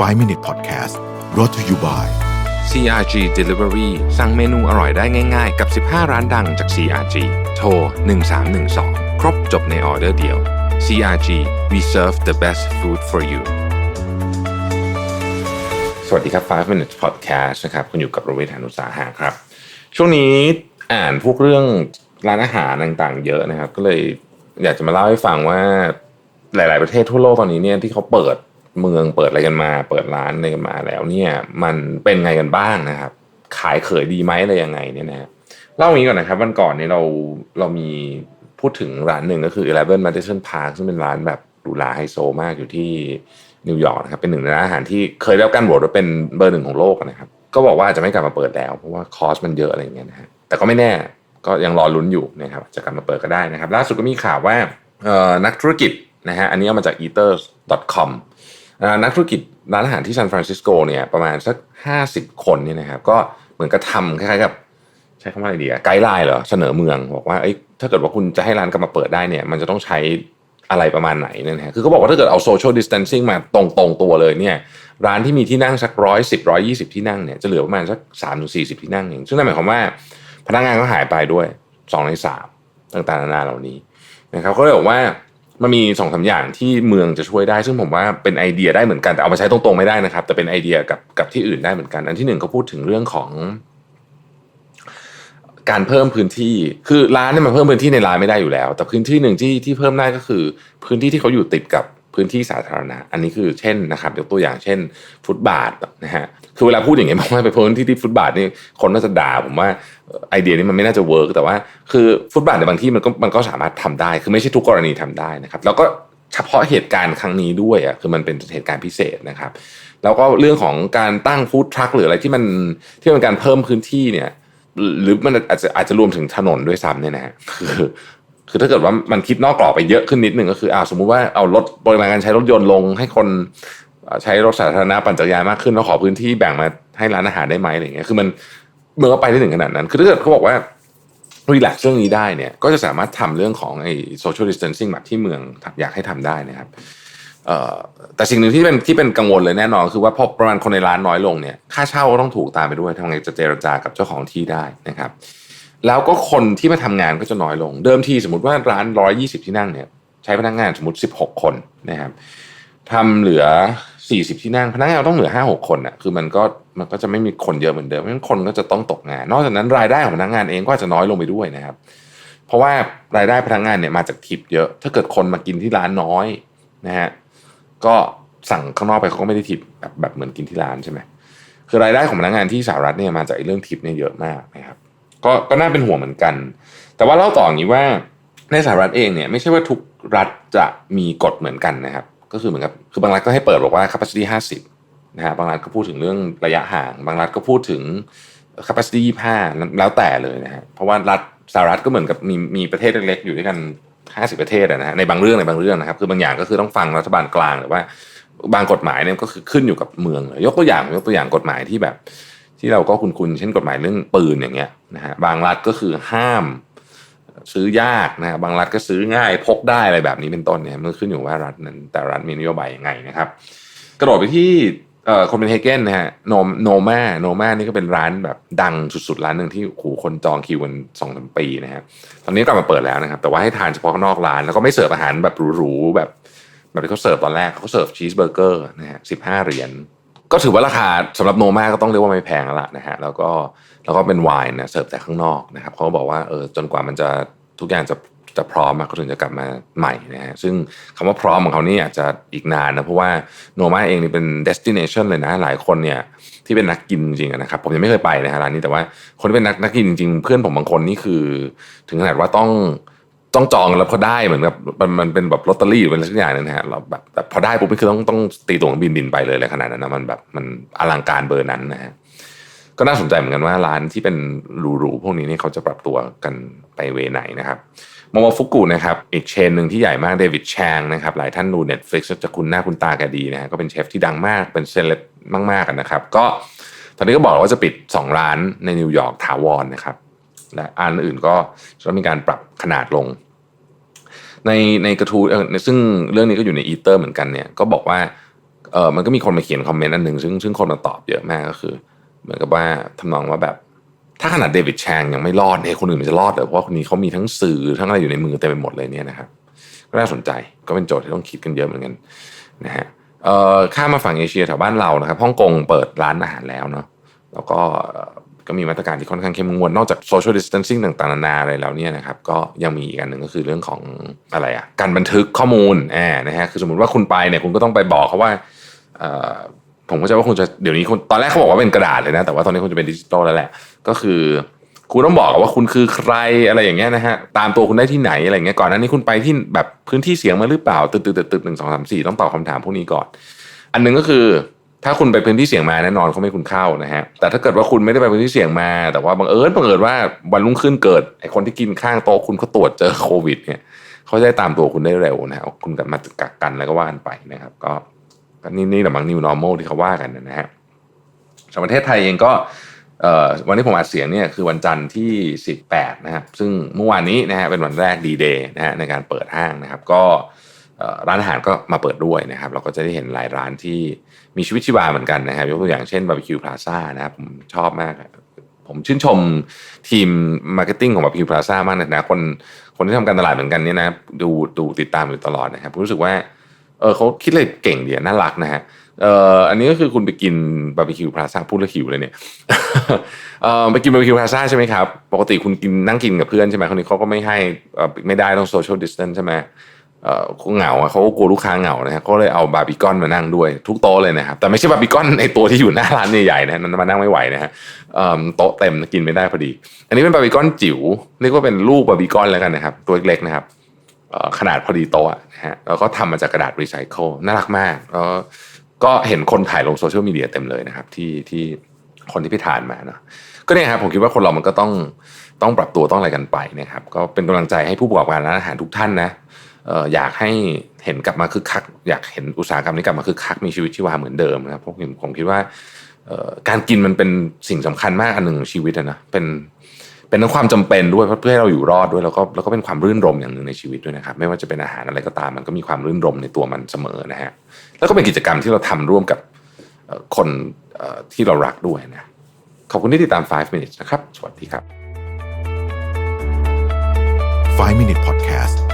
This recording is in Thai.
5 Minute Podcast brought to you by CRG Delivery สั่งเมนูอร่อยได้ง่ายๆ กับ 15 ร้านดังจาก CRG โทร 1312 ครบจบในออเดอร์เดียว CRG we serve the best food for you สวัสดีครับ 5 Minutes Podcast นะครับ คุณอยู่กับโรเบิร์ตหานุสาหะครับ ช่วงนี้อ่านพวกเรื่องร้านอาหารต่างๆ เยอะนะครับ ก็เลยอยากจะมาเล่าให้ฟังว่าหลาย ๆ ประเทศทั่วโลกตอนนี้เนี่ยที่เขาเปิด เมืองเปิดอะไรกันมา เปิดร้านอะไรกันมาแล้วเนี่ย มันเป็นไงกันบ้างนะครับ ขายเขยดีไหมอะไรยังไงเนี่ยนะเล่าอย่างนี้ก่อนนะครับวันก่อนเนี่ยเราเรามีพูดถึงร้านหนึ่งก็คือ Eleven Madison Park ซึ่งเป็นร้านแบบหรูหราไฮโซมากอยู่ที่นิวยอร์กนะครับเป็นหนึ่งในร้านอาหารที่เคยได้รับการโหวตว่าเป็นเบอร์หนึ่งของโลกนะครับ ก็บอกว่าอาจจะไม่กลับมาเปิดแล้ว เพราะว่าคอสมันเยอะอะไรอย่างเงี้ยนะฮะแต่ก็ไม่แน่ก็ยังรอลุ้นอยู่นะครับจะกลับมาเปิดก็ได้นะครับ ล่าสุดก็มีข่าวว่าเอ่อนักธุรกิจนะฮะอันนี้เอามาจาก eaters.com นักธุรกิจร้านอาหารที่ซานฟรานซิสโกเนี่ยประมาณสัก 50 คนเนี่ยนะครับก็เหมือนกับทำคล้ายๆกับใช้คำว่าอะไรดีอะไกด์ไลน์เหรอเสนอเมืองบอกว่าเอ้ถ้าเกิดว่าคุณจะให้ร้านกลับมาเปิดได้เนี่ยมันจะต้องใช้อะไรประมาณไหนเนี่ยนะฮะคือเขาบอกว่าถ้าเกิดเอาโซเชียลดิส a ทนซิ่งมาตรงๆตัวเลยเนี่ยร้านที่มีที่นั่งสักร้อยสิบร้อยยี่สิบที่นั่งเนี่ยจะเหลือประมาณสักสามถึงสี่สิบที่นั่งเองซึ่งนั่นหมายความว่าพนักงานก็หายไปด้วยสองในสามต่างๆนานาเหล่านี้นะครับเขาเลยบอกว่า มันมีสองสาอย่างที่เมืองจะช่วยได้ ซึ่งผมว่าเป็นไอเดียได้เหมือนกันแต่เอามาใช้ตรงๆไม่ได้นะครับ แต่เป็นไอเดียกับกับที่อื่นได้เหมือนกัน อันที่หนึ่งก็พูดถึงเรื่องของ การเพิ่มพื้นที่คือร้านเนี่ยมันเพิ่มพื้นที่ในร้านไม่ได้อยู่แล้ว แต่พื้นที่หนึ่งที่ที่เพิ่มได้ก็คือ พื้นที่ที่เขาอยู่ติดกับพื้นที่สาธารณะ อันนี้คือเช่นนะครับยกตัวอย่างเช่น ฟุตบาทนะฮะคือเวลาพูดอย่างเงี้ยบอกว่าไปพื้นที่ที่ฟุตบาทนี่คนน่าจะด่าผมว่า ไอเดียนี้มันไม่น่าจะเวิร์กแต่ว่าคือฟุตบาทในบางที่มันก็มันก็สามารถทำได้ คือไม่ใช่ทุกกรณีทำได้นะครับ แล้วก็เฉพาะเหตุการณ์ครั้งนี้ด้วยอะคือมันเป็นเหตุการณ์พิเศษนะครับ แล้วก็เรื่องของการตั้งฟู้ดทรัคหรืออะไรที่มันที่เป็นการเพิ่มพื้นที่เนี่ย หรือมันอาจจะอาจจะรวมถึงถนนด้วยซ้ำเนี่ยนะฮะคือคือถ้าเกิดว่ามันคิดนอกกรอบไปเยอะขึ้นนิดหนึ่งก็คืออ่าสมมุติว่าเอารถปริมาณการใช้รถยนต์ลงให้คนใช้รถสาธารณะปั่นจักรยานมากขึ้นแล้วขอพื้นที่แบ่งมาให้ร้านอาหารได้ไหมอะไรเงี้ยคือมัน เมื่อไปได้ถึงขนาดนั้น คือถ้าเกิดเขาบอกว่ารีแลกซ์เรื่องนี้ได้เนี่ย ก็จะสามารถทำเรื่องของไอ้โซเชียลดิสเทนซิ่งแบบที่เมืองอยากให้ทำได้นะครับแต่สิ่งหนึ่งที่เป็นที่เป็นกังวลเลยแน่นอนคือว่าพอประมาณคนในร้านน้อยลงเนี่ยค่าเช่าก็ต้องถูกตามไปด้วยทำไงจะเจรจากับเจ้าของที่ได้นะครับ แล้วก็คนที่มาทำงานก็จะน้อยลง เดิมทีสมมติว่าร้านร้อยี่สิบที่นั่งเนี่ยใช้พนักงานสมมติสิบหกคนนะครับทำเหลือสี่สิบที่นั่งพนักงานต้องเหลือห้าหกคนอะคือมันก็ มันก็จะไม่มีคนเยอะเหมือนเดิมเพราะฉะนั้นคนก็จะต้องตกงาน นอกจากนั้นรายได้ของพนักงานเองก็จะน้อยลงไปด้วยนะครับ เพราะว่ารายได้พนักงานเนี่ยมาจากทิปเยอะ ถ้าเกิดคนมากินที่ร้านน้อยนะฮะก็สั่งข้างนอกไปเขาก็ไม่ได้ทิปแบบแบบเหมือนกินที่ร้านใช่ไหมคือรายได้ของพนักงานที่สหรัฐเนี่ยมาจากเรื่องทิปเนี่ยเยอะมากนะครับ ก็ก็น่าเป็นห่วงเหมือนกัน แต่ว่าเล่าต่ออย่างนี้ว่าในสหรัฐเองเนี่ยไม่ใช่ว่าทุกรัฐจะมีกฎเหมือนกันนะครับ ก็คือเหมือนกับคือบางรัฐก็ให้เปิดบอกว่า capacity 50 นะฮะบางรัฐก็พูดถึงเรื่องระยะห่าง บางรัฐก็พูดถึง capacity 25แล้วแต่เลยนะฮะเพราะว่ารัฐสหรัฐก็เหมือนกับมีมีประเทศเล็กๆอยู่ด้วยกัน 50 ประเทศนะฮะในบางเรื่องในบางเรื่องนะครับ คือบางอย่างก็คือต้องฟังรัฐบาลกลางหรือว่า บางกฎหมายเนี่ยก็คือขึ้นอยู่กับเมืองยยกตัวอย่างยกตัวอย่างกฎหมายที่แบบ ที่เราก็คุ้นๆเช่นกฎหมายเรื่องปืนอย่างเงี้ยนะฮะบางรัฐก็คือห้ามซื้อยากนะฮะบางรัฐก็ซื้อง่ายพกได้อะไรแบบนี้เป็นต้นเนี่ยมันขึ้นอยู่ว่ารัฐนั้นแต่รัฐมีนโยบายยังไงนะครับ กระโดดไปที่ เอ่อโคเป็นเฮเกนนะฮะโนโนมาโนมานี่ก็เป็นร้านแบบดังสุดๆ ร้านหนึ่งที่โหคนจองคิวกันสองสามปีนะฮะตอนนี้กลับมาเปิดแล้วนะครับ แต่ว่าให้ทานเฉพาะข้างนอกร้าน แล้วก็ไม่เสิร์ฟอาหารแบบหรูๆแบบ แบบที่เขาเสิร์ฟตอนแรกเขาเสิร์ฟชีสเบอร์เกอร์นะฮะสิบห้าเหรียญก็ถือว่าราคาสำหรับโนมาก็ต้องเรียกว่าไม่แพงแล้วล่ะนะฮะแล้วก็แล้วก็เป็นไวน์นะเสิร์ฟแต่ข้างนอกนะครับเขาบอกว่าเออจนกว่ามันจะทุกอย่างจะ จะพร้อมเขาถึงจะกลับมาใหม่นะฮะซึ่งคำว่าพร้อมของเขานี่อาจจะอีกนานนะเพราะว่าโนมาเองนี่เป็น destination เลยนะหลายคนเนี่ยที่เป็นนักกินจริงๆนะครับผมยังไม่เคยไปนะฮะร้านนี้แต่ว่าคนที่เป็นนักนักกินจริงๆ เพื่อนผมบางคนนี่คือ ถึงขนาดว่าต้องต้องจองแล้วพอได้เหมือนกับมันมันเป็นแบบลอตเตอรี่หรือเป็นอะไรสักอย่างนึงนะฮะเราแบบแบบพอได้ปุ๊บนี่คือต้องต้องตีตั๋วบินบินไปเลยเลยขนาดนั้นนะมันแบบมันอลังการเบอร์นั้นนะฮะ ก็น่าสนใจเหมือนกันว่าร้านที่เป็นหรูๆพวกนี้นี่เขาจะปรับตัวกันไปเวไหนนะครับโมโมฟุกุนะครับอีกเชนหนึ่งที่ใหญ่มากเดวิดแชงนะครับหลายท่านดู Netflix จะคุณหน้าคุณตาแกดีนะฮะก็เป็นเชฟที่ดังมากเป็นเซเลบมากๆกันะครับ ก็ตอนนี้ก็บอกว่าจะปิด 2 ร้านในนิวยอร์กถาวรนนะครับและอันอื่นก็จะมีการปรับขนาดลง ในในกระทู้ซึ่งเรื่องนี้ก็อยู่ในอีเตอร์เหมือนกันเนี่ยก็บอกว่าเออมันก็มีคนมาเขียนคอมเมนต์อันหนึ่งซึ่งซึ่งคนมาตอบเยอะมากก็คือ เหมือนกับว่าทำนองว่าแบบ ถ้าขนาดเดวิดแชงยังไม่รอดเนี่ยคนอื่นมันจะรอดเหรอเพราะว่าคนนี้เขามีทั้งสื่อทั้งอะไรอยู่ในมือเต็มไปหมดเลยเนี่ยนะครับก็น่าสนใจก็เป็นโจทย์ที่ต้องคิดกันเยอะเหมือนกันนะฮะเอ่อข้ามมาฝั่งเอเชียแถวบ้านเรานะครับฮ่องกงเปิดร้านอาหารแล้วเนาะแล้วก็ก็มีมาตรการที่ค่อนข้างเข้มงวดนอกจาก social distancing ต่างๆนานาอะไรแล้วเนี่ยนะครับก็ยังมีอีกอันหนึ่งก็คือเรื่องของอะไรอะการบันทึกข้อมูลแอบนะฮะคือสมมติว่าคุณไปเนี่ยคุณก็ต้องไปบอกเขาว่าเอ่อ ผมก็จะว่าคุณจะเดี๋ยวนี้คุณตอนแรกเขาบอกว่าเป็นกระดาษเลยนะ แต่ว่าตอนนี้คุณจะเป็นดิจิตอลแล้วแหละ ก็คือ คุณต้องบอกว่าคุณคือใครอะไรอย่างเงี้ยนะฮะตามตัวคุณได้ที่ไหนอะไรอย่างเงี้ยก่อนหน้านี้คุณไปที่แบบพื้นที่เสียงมาหรือเปล่าตึกตึกตึกตึกหนึ่งสองสามสี่ต้องตอบคำถามพวกนี้ก่อน อันหนึงก็คือถ้าคุณไปพื้นที่เสี่ยงมาแน่นอนเขาไม่ให้คุณเข้านะฮะแต่ถ้าเกิดว่าคุณไม่ได้ไปพื้นที่เสี่ยงมา แต่ว่าบังเอิญบังเอิญว่าวันรุ่งขึ้นเกิดไอคนที่กินข้างโต๊ะคุณเขาตรวจเจอโควิดเนี่ยเขาจะได้ตามตัวคุณได้เร็วนะฮะคุณกลับมากักกันแล้วก็ว่านไปนะครับ ก็ นี่นี่แหละมั้ง new normal ที่เขาว่ากันนะฮะสำหรับประเทศไทยเองก็วันที่ผมอัดเสียงเนี่ยคือวันจันทร์ที่ 18 นะครับ ซึ่งเมื่อวานนี้นะฮะเป็นวันแรกดีเดย์นะฮะในการเปิดห้างนะครับ ก็ร้านอาหารก็มาเปิดด้วยนะครับ เราก็จะได้เห็นหลายร้านที่มีชีวิตชีวาเหมือนกันนะครับ ยกตัวอย่างเช่นบาร์บีคิวพลาซ่านะครับผมชอบมาก ผมชื่นชมทีมมาร์เก็ตติ้งของบาร์บีคิวพลาซ่ามากเลยนะคนคนที่ทำการตลาดเหมือนกันเนี่ยนะดูดูติดตามอยู่ตลอดนะครับผมรู้สึกว่า เออเขาคิดเลยเก่งดีอะน่ารักนะฮะเอ่ออันนี้ก็คือคุณไปกินบาร์บีคิวพลาซ่าพูดแล้วหิวเลยเนี่ยเอ่อไปกินบาร์บีคิวพลาซ่าใช่ไหมครับ ปกติคุณกินนั่งกินกับเพื่อนใช่ไหมคนนี้เขาก็ไม่ให้ไม่ได้ต้องโซเชียลดิสเทนใช่ไหมเอ่อเขาเหงาเขาก็กลัวลูกค้าเหงานะฮะก็เลยเอาบาร์บีคอนมานั่งด้วย ทุกโต๊ะเลยนะครับแต่ไม่ใช่บาร์บีคอนในตัวที่อยู่หน้าร้านใหญ่ๆนะนั้นมานั่งไม่ไหวนะฮะเอิ่มโต๊ะเต็มกินไม่ได้พอดี อันนี้เป็นบาร์บีคอนจิ๋วเรียกว่าเป็นลูกบาร์บีคอนแล้วกันนะครับตัวเล็กๆนะครับ ขนาดพอดีโต๊ะนะฮะแล้วก็ทำมาจากกระดาษรีไซเคิลน่ารักมากแล้วก็เห็นคนถ่ายลงโซเชียลมีเดียเต็มเลยนะครับ ที่ที่คนที่ไปทานมาเนาะก็เนี่ยครับผมคิดว่าคนเรามันก็ต้องต้องปรับตัวต้องอะไรกันไปนะครับก็เป็นกำลังใจให้ผู้ประกอบการร้านอาหารทุกท่านนะอยากให้เห็นกลับมาคึกคัก อยากเห็นอุตสาหกรรมนี้กลับมาคึกคักมีชีวิตชีวาเหมือนเดิมนะครับพราะผมผมคิดว่าการกินมันเป็นสิ่งสำคัญมากอันหนึ่งของชีวิตนะเป็น เป็นทั้งความจำเป็นด้วยเพื่อให้เราอยู่รอดด้วยแล้วก็แล้วก็เป็นความรื่นรมอย่างหนึ่งในชีวิตด้วยนะครับ ไม่ว่าจะเป็นอาหารอะไรก็ตามมันก็มีความรื่นรมในตัวมันเสมอนะฮะแล้วก็เป็นกิจกรรมที่เราทำร่วมกับคนที่เรารักด้วยนะขอบคุณที่ติดตาม 5 minutes นะครับ สวัสดีครับ 5 Minute Podcast